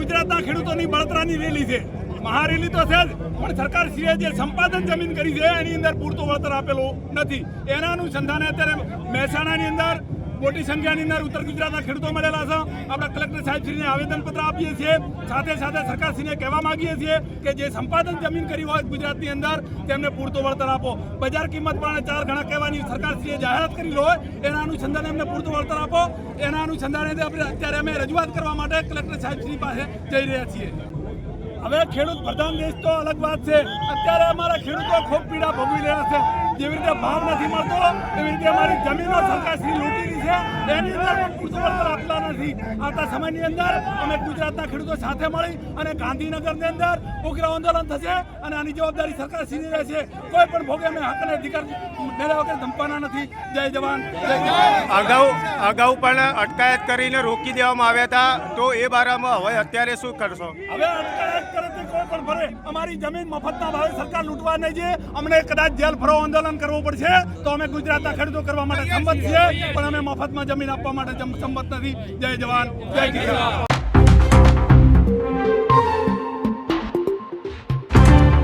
ગુજરાતના ખેડૂતોની બળતરાની રેલી છે. મહારેલી તો છે જ, પણ સરકાર શ્રીએ જે સંપાદન જમીન કરી છે, એની અંદર પૂરતું વળતર આપેલું નથી. એના અનુસંધાને અત્યારે મહેસાણાની અંદર મોટી સંખ્યાની અંદર ઉત્તર ગુજરાતના ખેડૂતો મળેલા છે. આપણે કલેક્ટર સાહેબશ્રીને આવેદનપત્ર આપીએ છીએ. સાથે સાથે સરકારશ્રીને કહેવા માગીએ છીએ કે જે સંપાદન જમીન કરી હોય ગુજરાતની અંદર, તેમને પૂરતું વળતર આપો. બજાર કિંમત પણ ચાર ગણા કહેવાની સરકારશ્રીએ જાહેરાત કરી હોય, એના અનુસંધાને એમને પૂરતું વળતર આપો. એના અનુસંધાને આપણે અત્યારે અમે રજૂઆત કરવા માટે કલેક્ટર સાહેબશ્રી પાસે જઈ રહ્યા છીએ. હવે ખેડૂત પ્રધાન દેશ તો અલગ વાત છે. અત્યારે અમારા ખેડૂતો ખૂબ પીડા ભોગવી રહ્યા છે. જેવી રીતે ભાવ નથી મળતો એવી રીતે અમારી જમીનો સરકારશ્રી લૂંટી છે એની અંદર પણ પૂરતું વળતર આપતા નથી. આવતા સમયની અંદર અમે ગુજરાતના ખેડૂતો સાથે મળી અને ગાંધીનગરની અંદર ઉગ્ર આંદોલન થશે અને આની જવાબદારી સરકારશ્રીની રહેશે. કોઈ પણ ભોગે અમે હક અને અધિકાર મેળવ્યા વગર ધમપાના નથી. જય જવાન. અગાઉ અગાઉ પણ અટકાયત કરીને રોકી દેવામાં આવ્યા હતા. તો એ બારામાં હવે અત્યારે શું કરશો? હવે અટકાયત પણ ભરે, અમારી જમીન મફતના ભાવે સરકાર લૂંટવા નહીં છે અમને કદાચ જેલ ફરો આંદોલન કરવું પડશે, તો અમે ગુજરાતના ખેડૂતો કરવા માટે સંમત છીએ, પણ અમે મફતમાં જમીન આપવા માટે સંમત નથી. જય જવાન, જય કિસાન.